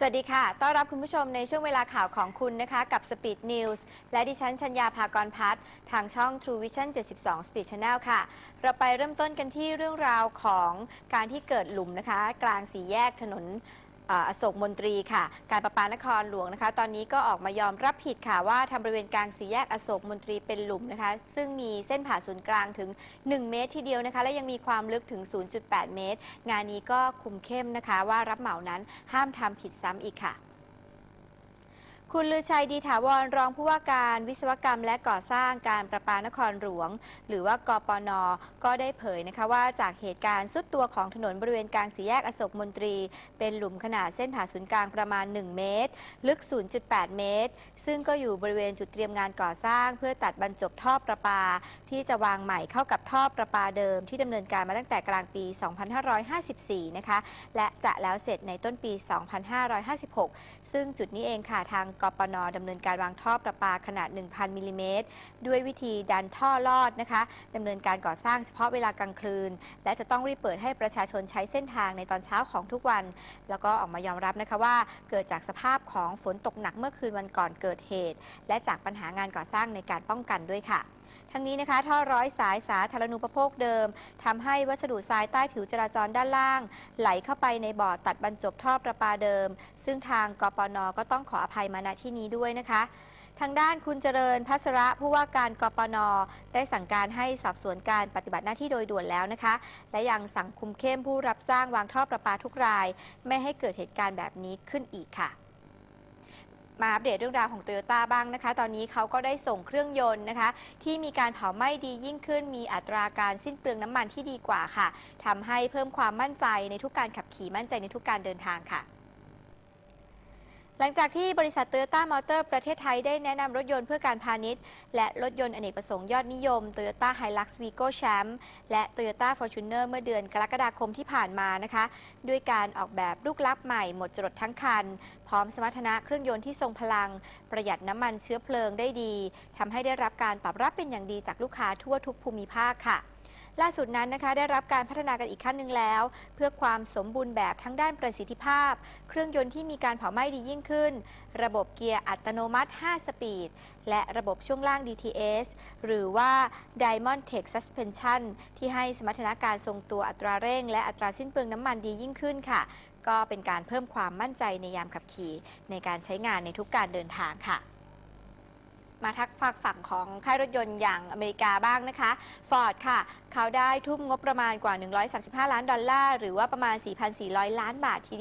สวัสดีค่ะ ต้อนรับคุณผู้ชมในช่วงเวลาข่าวของคุณนะคะ กับ Speed News และดิฉันชัญญาภากรพัฒน์ทางช่อง True Vision 72 Speed Channel ค่ะ เราไปเริ่มต้นกันที่เรื่องราวของการที่เกิดหลุมนะคะ กลางสี่แยกถนน อโศกมนตรีค่ะ การประปานครหลวงนะคะ ตอนนี้ก็ออกมายอมรับผิดค่ะว่าทำบริเวณกลางสี่แยกอโศกมนตรีเป็นหลุมนะคะ ซึ่งมีเส้นผ่าศูนย์กลางถึง 1 เมตรทีเดียวนะคะ และยังมีความลึกถึง 0.8 เมตร งานนี้ก็คุมเข้มนะคะ ว่ารับเหมานั้นห้ามทำผิดซ้ำอีกค่ะ คุณลือชัยดีถาวรรองผู้ว่าการวิศวกรรมและก่อสร้างการประปานครหลวง หรือว่ากปน ก็ได้เผยนะคะว่าจากเหตุการณ์สุดตัวของถนนบริเวณกลางสี่แยกอโศกมนตรี เป็นหลุมขนาดเส้นผ่าศูนย์กลางประมาณ 1 เมตร ลึก 0.8 เมตร ซึ่งก็อยู่บริเวณจุดเตรียมงานก่อสร้าง เพื่อตัดบรรจบท่อประปา ที่จะวางใหม่เข้ากับท่อประปาเดิม ที่ดำเนินการมาตั้งแต่กลางปี 2554 นะคะและจะแล้วเสร็จในต้นปี 2556 ซึ่งจุดนี้เองค่ะทางกปนดำเนินการวางท่อประปาขนาด 1,000มิลลิเมตรด้วยวิธีดันท่อลอดนะคะดำเนินการก่อสร้างเฉพาะเวลากลางคืน และจะต้องรีบเปิดให้ประชาชนใช้เส้นทางในตอนเช้าของทุกวัน แล้วก็ออกมายอมรับนะคะว่า เกิดจากสภาพของฝนตกหนักเมื่อคืนวันก่อนเกิดเหตุ และจากปัญหางานก่อสร้างในการป้องกันด้วยค่ะ ทั้งนี้นะคะ ท่อร้อยสายสาธารณูปโภคเดิมทำให้วัสดุทรายใต้ผิวจราจรด้านล่าง ไหลเข้าไปในบ่อตัดบรรจบท่อประปาเดิม ซึ่งทางกปนก็ต้องขออภัยมาณที่นี้ด้วยนะคะทางด้านคุณเจริญพัสระผู้ว่าการกปน ได้สั่งการให้สอบสวนการปฏิบัติหน้าที่โดยด่วนแล้วนะคะ และยังสั่งคุมเข้มผู้รับจ้างวางท่อประปาทุกราย ไม่ให้เกิดเหตุการณ์แบบนี้ขึ้นอีกค่ะ มาอัปเดตเรื่องราวของโตโยต้าบ้างนะคะ ตอนนี้เขาก็ได้ส่งเครื่องยนต์นะคะ ที่มีการเผาไหม้ดียิ่งขึ้น มีอัตราการสิ้นเปลืองน้ำมันที่ดีกว่าค่ะทำให้เพิ่มความมั่นใจในทุกการขับขี่มั่นใจในทุกการเดินทางค่ะ หลังจากที่บริษัทโตโยต้ามอเตอร์ประเทศไทยได้แนะนำรถยนต์เพื่อการพาณิชย์ และรถยนต์อเนกประสงค์ยอดนิยม Toyota Hilux Vigo Champ และ Toyota Fortuner เมื่อเดือนกรกฎาคมที่ผ่านมานะคะ ด้วยการออกแบบลูกลักใหม่หมดจรดทั้งคัน พร้อมสมรรถนะเครื่องยนต์ที่ทรงพลัง ประหยัดน้ำมันเชื้อเพลิงได้ดีทำให้ได้รับการตอบรับเป็นอย่างดีจากลูกค้าทั่วทุกภูมิภาคค่ะ ล่าสุดนั้นนะคะได้รับการพัฒนากันอีกขั้นหนึ่งแล้ว เพื่อความสมบูรณ์แบบทั้งด้านประสิทธิภาพ เครื่องยนต์ที่มีการเผาไหม้ดียิ่งขึ้น ระบบเกียร์อัตโนมัติ 5 สปีด และระบบช่วงล่าง DTS หรือว่า Diamond Tech Suspension ที่ให้สมรรถนะการทรงตัวอัตราเร่ง และอัตราสิ้นเปลืองน้ำมันดียิ่งขึ้นค่ะ ก็เป็นการเพิ่มความมั่นใจในยามขับขี่ ในการใช้งานในทุกการเดินทางค่ะ มาทักฝากฝั่งของค่ายรถยนต์อย่างอเมริกาบ้างนะคะ Ford ค่ะ เขาได้ทุ่มงบประมาณกว่า 135 ล้านดอลลาร์ หรือว่าประมาณ 4,400 ล้านบาทที